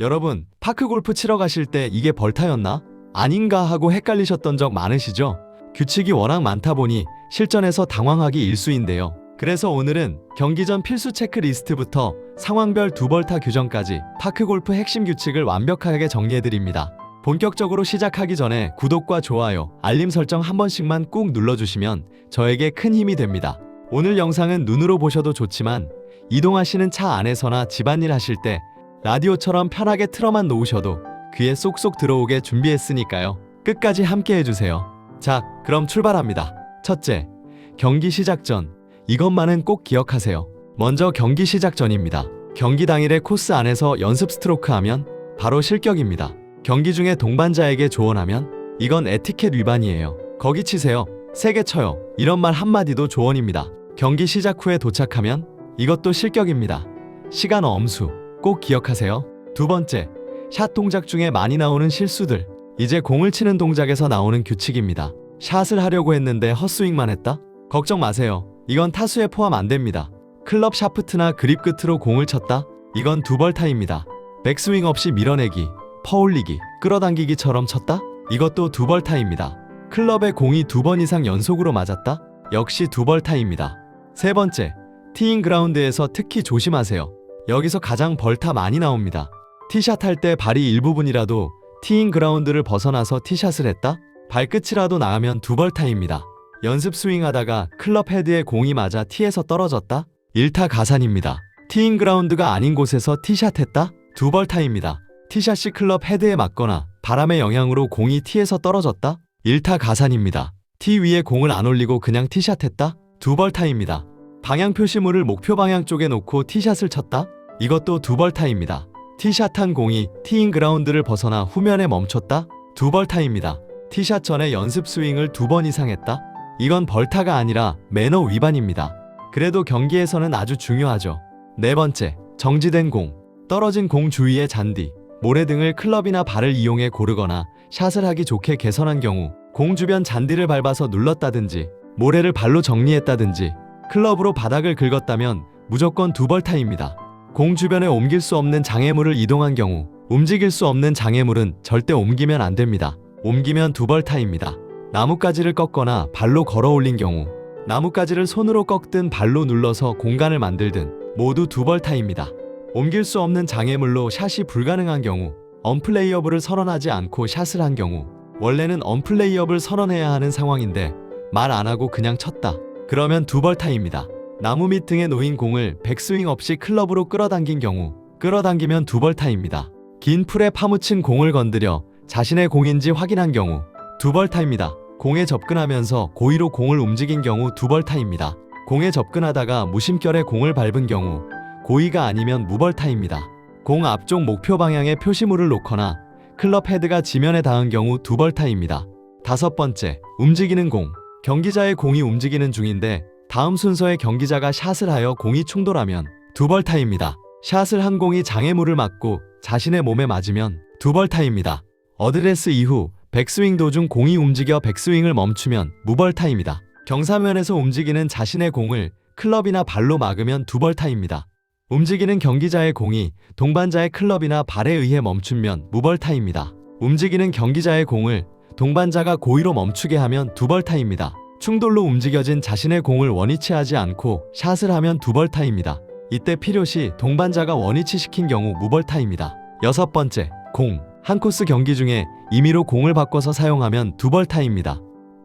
여러분, 파크 골프 치러 가실 때 이게 벌타였나? 아닌가 하고 헷갈리셨던 적 많으시죠? 규칙이 워낙 많다 보니 실전에서 당황하기 일수인데요. 그래서 오늘은 경기 전 필수 체크리스트부터 상황별 두 벌타 규정까지 파크 골프 핵심 규칙을 완벽하게 정리해드립니다. 본격적으로 시작하기 전에 구독과 좋아요, 알림 설정 한 번씩만 꾹 눌러주시면 저에게 큰 힘이 됩니다. 오늘 영상은 눈으로 보셔도 좋지만 이동하시는 차 안에서나 집안일 하실 때 라디오처럼 편하게 틀어만 놓으셔도 귀에 쏙쏙 들어오게 준비했으니까요. 끝까지 함께 해주세요. 자, 그럼 출발합니다. 첫째, 경기 시작 전. 이것만은 꼭 기억하세요. 먼저 경기 시작 전입니다. 경기 당일에 코스 안에서 연습 스트로크 하면 바로 실격입니다. 경기 중에 동반자에게 조언하면 이건 에티켓 위반이에요. 거기 치세요. 세게 쳐요. 이런 말 한마디도 조언입니다. 경기 시작 후에 도착하면 이것도 실격입니다. 시간 엄수 꼭 기억하세요. 두 번째, 샷 동작 중에 많이 나오는 실수들. 이제 공을 치는 동작에서 나오는 규칙입니다. 샷을 하려고 했는데 헛스윙만 했다? 걱정 마세요. 이건 타수에 포함 안 됩니다. 클럽 샤프트나 그립 끝으로 공을 쳤다? 이건 두벌타입니다. 백스윙 없이 밀어내기, 퍼올리기, 끌어당기기처럼 쳤다? 이것도 두벌타입니다. 클럽에 공이 두 번 이상 연속으로 맞았다? 역시 두벌타입니다. 세 번째, 티잉 그라운드에서 특히 조심하세요. 여기서 가장 벌타 많이 나옵니다. 티샷 할 때 발이 일부분이라도 티잉 그라운드를 벗어나서 티샷을 했다? 발끝이라도 나가면 두 벌타입니다. 연습 스윙하다가 클럽 헤드에 공이 맞아 티에서 떨어졌다? 일타 가산입니다. 티잉 그라운드가 아닌 곳에서 티샷 했다? 두 벌타입니다. 티샷이 클럽 헤드에 맞거나 바람의 영향으로 공이 티에서 떨어졌다? 일타 가산입니다. 티 위에 공을 안 올리고 그냥 티샷 했다? 두 벌타입니다. 방향 표시물을 목표 방향 쪽에 놓고 티샷을 쳤다? 이것도 두벌타입니다. 티샷한 공이 티인 그라운드를 벗어나 후면에 멈췄다? 두벌타입니다. 티샷 전에 연습 스윙을 두 번 이상 했다? 이건 벌타가 아니라 매너 위반입니다. 그래도 경기에서는 아주 중요하죠. 네 번째, 정지된 공. 떨어진 공 주위의 잔디, 모래 등을 클럽이나 발을 이용해 고르거나 샷을 하기 좋게 개선한 경우 공 주변 잔디를 밟아서 눌렀다든지 모래를 발로 정리했다든지 클럽으로 바닥을 긁었다면 무조건 두벌타입니다. 공 주변에 옮길 수 없는 장애물을 이동한 경우 움직일 수 없는 장애물은 절대 옮기면 안 됩니다. 옮기면 두벌타입니다. 나뭇가지를 꺾거나 발로 걸어 올린 경우 나뭇가지를 손으로 꺾든 발로 눌러서 공간을 만들든 모두 두벌타입니다. 옮길 수 없는 장애물로 샷이 불가능한 경우 언플레이어블을 선언하지 않고 샷을 한 경우 원래는 언플레이어블 선언해야 하는 상황인데 말 안 하고 그냥 쳤다. 그러면 두벌타입니다. 나무 밑 등에 놓인 공을 백스윙 없이 클럽으로 끌어당긴 경우 끌어당기면 두벌타입니다. 긴 풀에 파묻힌 공을 건드려 자신의 공인지 확인한 경우 두벌타입니다. 공에 접근하면서 고의로 공을 움직인 경우 두벌타입니다. 공에 접근하다가 무심결에 공을 밟은 경우 고의가 아니면 무벌타입니다. 공 앞쪽 목표 방향에 표시물을 놓거나 클럽 헤드가 지면에 닿은 경우 두벌타입니다. 다섯 번째, 움직이는 공. 경기자의 공이 움직이는 중인데 다음 순서에 경기자가 샷을 하여 공이 충돌하면 두 벌 타입니다. 샷을 한 공이 장애물을 맞고 자신의 몸에 맞으면 두 벌 타입니다. 어드레스 이후 백스윙 도중 공이 움직여 백스윙을 멈추면 무벌타입니다. 경사면에서 움직이는 자신의 공을 클럽이나 발로 막으면 두벌타입니다. 움직이는 경기자의 공이 동반자의 클럽이나 발에 의해 멈추면 무벌타입니다. 움직이는 경기자의 공을 동반자가 고의로 멈추게 하면 두벌타입니다. 충돌로 움직여진 자신의 공을 원위치 하지 않고 샷을 하면 두벌타입니다. 이때 필요시 동반자가 원위치 시킨 경우 무벌타입니다. 여섯 번째, 공. 한 코스 경기 중에 임의로 공을 바꿔서 사용하면 두벌타입니다.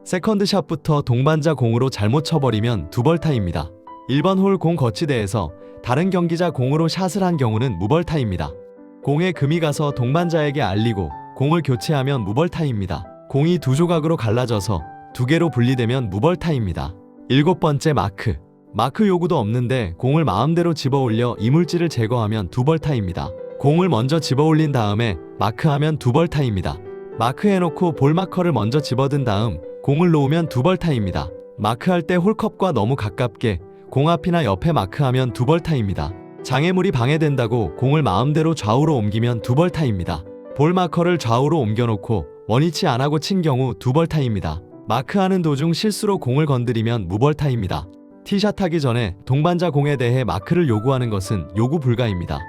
세컨드샷부터 동반자 공으로 잘못 쳐버리면 두벌타입니다. 1번 홀 공 거치대에서 다른 경기자 공으로 샷을 한 경우는 무벌타입니다. 공에 금이 가서 동반자에게 알리고 공을 교체하면 무벌타입니다. 공이 두 조각으로 갈라져서 두 개로 분리되면 무벌타입니다. 일곱 번째 마크. 마크 요구도 없는데 공을 마음대로 집어 올려 이물질을 제거하면 두 벌타입니다. 공을 먼저 집어 올린 다음에 마크하면 두 벌타입니다. 마크해놓고 볼 마커를 먼저 집어든 다음 공을 놓으면 두 벌타입니다. 마크할 때 홀컵과 너무 가깝게 공 앞이나 옆에 마크하면 두 벌타입니다. 장애물이 방해된다고 공을 마음대로 좌우로 옮기면 두 벌타입니다. 볼 마커를 좌우로 옮겨놓고 원위치 안 하고 친 경우 두 벌타입니다. 마크하는 도중 실수로 공을 건드리면 무벌타입니다. 티샷 하기 전에 동반자 공에 대해 마크를 요구하는 것은 요구 불가입니다.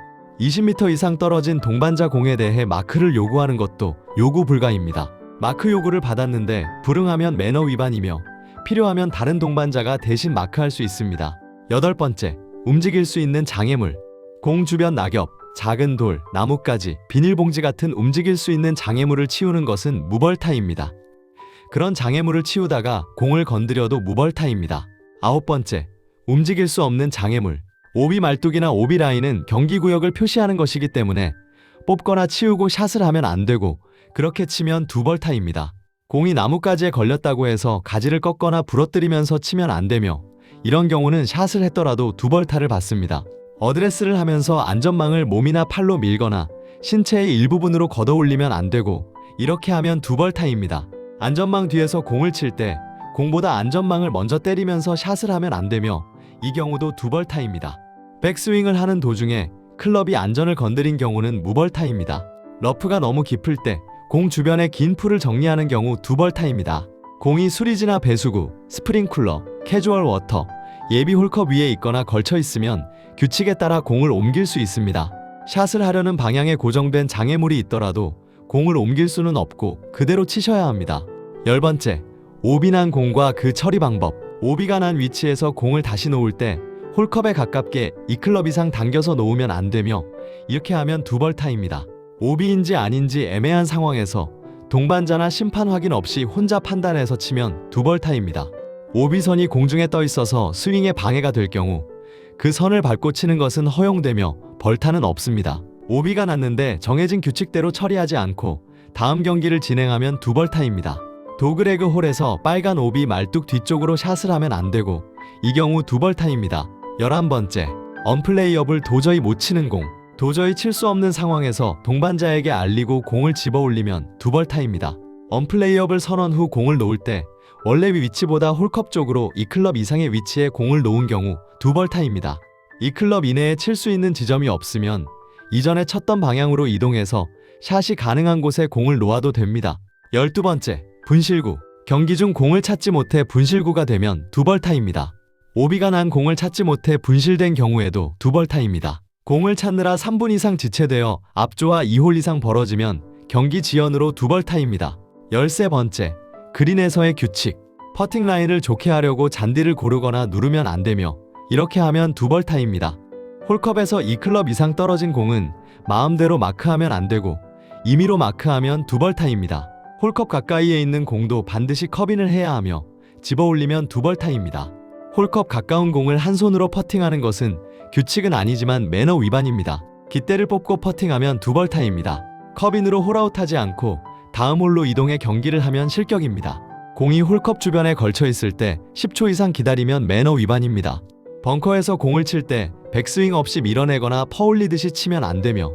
20m 이상 떨어진 동반자 공에 대해 마크를 요구하는 것도 요구 불가입니다. 마크 요구를 받았는데 불응하면 매너 위반이며 필요하면 다른 동반자가 대신 마크할 수 있습니다. 여덟 번째, 움직일 수 있는 장애물. 공 주변 낙엽, 작은 돌, 나뭇가지, 비닐봉지 같은 움직일 수 있는 장애물을 치우는 것은 무벌타입니다. 그런 장애물을 치우다가 공을 건드려도 무벌타입니다. 아홉 번째, 움직일 수 없는 장애물. 오비 말뚝이나 오비 라인은 경기 구역을 표시하는 것이기 때문에 뽑거나 치우고 샷을 하면 안 되고 그렇게 치면 두 벌타입니다. 공이 나뭇가지에 걸렸다고 해서 가지를 꺾거나 부러뜨리면서 치면 안 되며 이런 경우는 샷을 했더라도 두 벌타를 받습니다. 어드레스를 하면서 안전망을 몸이나 팔로 밀거나 신체의 일부분으로 걷어올리면 안 되고 이렇게 하면 두 벌타입니다. 안전망 뒤에서 공을 칠 때 공보다 안전망을 먼저 때리면서 샷을 하면 안 되며 이 경우도 두벌타입니다. 백스윙을 하는 도중에 클럽이 안전을 건드린 경우는 무벌타입니다. 러프가 너무 깊을 때 공 주변의 긴 풀을 정리하는 경우 두벌타입니다. 공이 수리지나 배수구, 스프링쿨러, 캐주얼 워터, 예비 홀컵 위에 있거나 걸쳐 있으면 규칙에 따라 공을 옮길 수 있습니다. 샷을 하려는 방향에 고정된 장애물이 있더라도 공을 옮길 수는 없고 그대로 치셔야 합니다. 열 번째, 오비 난 공과 그 처리 방법. 오비가 난 위치에서 공을 다시 놓을 때 홀컵에 가깝게 2클럽 이상 당겨서 놓으면 안 되며 이렇게 하면 두 벌 타입니다. 오비인지 아닌지 애매한 상황에서 동반자나 심판 확인 없이 혼자 판단해서 치면 두 벌 타입니다. 오비선이 공중에 떠 있어서 스윙에 방해가 될 경우 그 선을 밟고 치는 것은 허용되며 벌타는 없습니다. 오비가 났는데 정해진 규칙대로 처리하지 않고 다음 경기를 진행하면 두 벌타입니다. 도그레그 홀에서 빨간 오비 말뚝 뒤쪽으로 샷을 하면 안 되고 이 경우 두벌타입니다. 11번째, 언플레이업을 도저히 못 치는 공. 도저히 칠 수 없는 상황에서 동반자에게 알리고 공을 집어 올리면 두벌타입니다. 언플레이업을 선언 후 공을 놓을 때 원래 위치보다 홀컵 쪽으로 이 클럽 이상의 위치에 공을 놓은 경우 두벌타입니다. 이 클럽 이내에 칠 수 있는 지점이 없으면 이전에 쳤던 방향으로 이동해서 샷이 가능한 곳에 공을 놓아도 됩니다. 12번째, 분실구. 경기 중 공을 찾지 못해 분실구가 되면 두 벌타입니다. 오비가 난 공을 찾지 못해 분실된 경우에도 두 벌타입니다. 공을 찾느라 3분 이상 지체되어 앞조와 2홀 이상 벌어지면 경기 지연으로 두 벌타입니다. 13번째, 그린에서의 규칙. 퍼팅 라인을 좋게 하려고 잔디를 고르거나 누르면 안 되며 이렇게 하면 두 벌타입니다. 홀컵에서 2클럽 이상 떨어진 공은 마음대로 마크하면 안 되고 임의로 마크하면 두 벌타입니다. 홀컵 가까이에 있는 공도 반드시 컵인을 해야 하며 집어 올리면 두 벌 타입니다. 홀컵 가까운 공을 한 손으로 퍼팅하는 것은 규칙은 아니지만 매너 위반입니다. 깃대를 뽑고 퍼팅하면 두 벌 타입니다. 컵인으로 홀아웃하지 않고 다음 홀로 이동해 경기를 하면 실격입니다. 공이 홀컵 주변에 걸쳐 있을 때 10초 이상 기다리면 매너 위반입니다. 벙커에서 공을 칠 때 백스윙 없이 밀어내거나 퍼올리듯이 치면 안 되며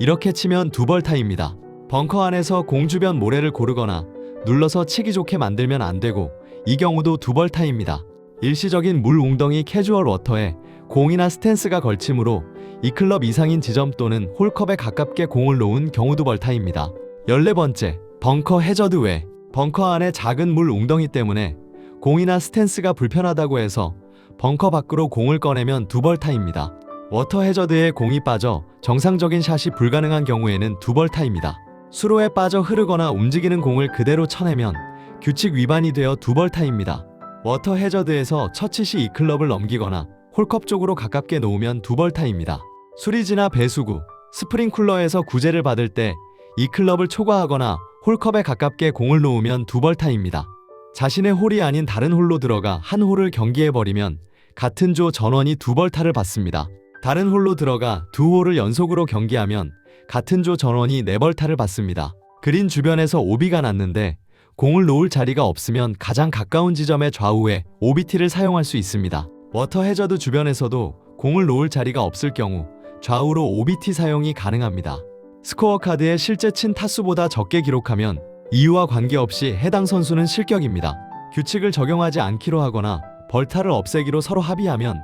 이렇게 치면 두 벌 타입니다. 벙커 안에서 공 주변 모래를 고르거나 눌러서 치기 좋게 만들면 안 되고 이 경우도 두벌타입니다. 일시적인 물 웅덩이 캐주얼 워터에 공이나 스탠스가 걸침으로 이 클럽 이상인 지점 또는 홀컵에 가깝게 공을 놓은 경우도 벌타입니다. 14번째, 벙커 해저드 외. 벙커 안에 작은 물 웅덩이 때문에 공이나 스탠스가 불편하다고 해서 벙커 밖으로 공을 꺼내면 두벌타입니다. 워터 해저드에 공이 빠져 정상적인 샷이 불가능한 경우에는 두벌타입니다. 수로에 빠져 흐르거나 움직이는 공을 그대로 쳐내면 규칙 위반이 되어 두벌 타입니다. 워터 해저드에서 처치시 이 클럽을 넘기거나 홀컵 쪽으로 가깝게 놓으면 두벌 타입니다. 수리지나 배수구, 스프링쿨러에서 구제를 받을 때 이 클럽을 초과하거나 홀컵에 가깝게 공을 놓으면 두벌 타입니다. 자신의 홀이 아닌 다른 홀로 들어가 한 홀을 경기해버리면 같은 조 전원이 두벌 타를 받습니다. 다른 홀로 들어가 두 홀을 연속으로 경기하면 같은 조 전원이 네벌타를 받습니다. 그린 주변에서 오비가 났는데 공을 놓을 자리가 없으면 가장 가까운 지점의 좌우에 OBT를 사용할 수 있습니다. 워터 해저드 주변에서도 공을 놓을 자리가 없을 경우 좌우로 OBT 사용이 가능합니다. 스코어 카드에 실제 친 타수보다 적게 기록하면 이유와 관계없이 해당 선수는 실격입니다. 규칙을 적용하지 않기로 하거나 벌타를 없애기로 서로 합의하면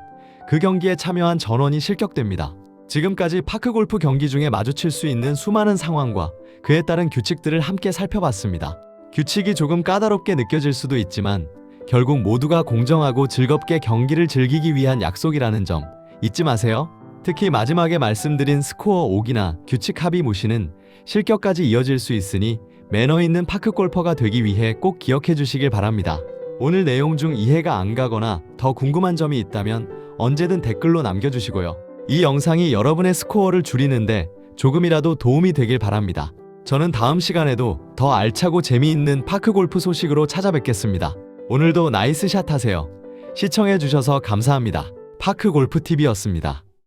그 경기에 참여한 전원이 실격됩니다. 지금까지 파크골프 경기 중에 마주칠 수 있는 수많은 상황과 그에 따른 규칙들을 함께 살펴봤습니다. 규칙이 조금 까다롭게 느껴질 수도 있지만 결국 모두가 공정하고 즐겁게 경기를 즐기기 위한 약속이라는 점 잊지 마세요. 특히 마지막에 말씀드린 스코어 5기나 규칙 합의 무시는 실격까지 이어질 수 있으니 매너 있는 파크 골퍼가 되기 위해 꼭 기억해 주시길 바랍니다. 오늘 내용 중 이해가 안 가거나 더 궁금한 점이 있다면 언제든 댓글로 남겨주시고요. 이 영상이 여러분의 스코어를 줄이는데 조금이라도 도움이 되길 바랍니다. 저는 다음 시간에도 더 알차고 재미있는 파크 골프 소식으로 찾아뵙겠습니다. 오늘도 나이스 샷 하세요. 시청해주셔서 감사합니다. 파크 골프 TV였습니다.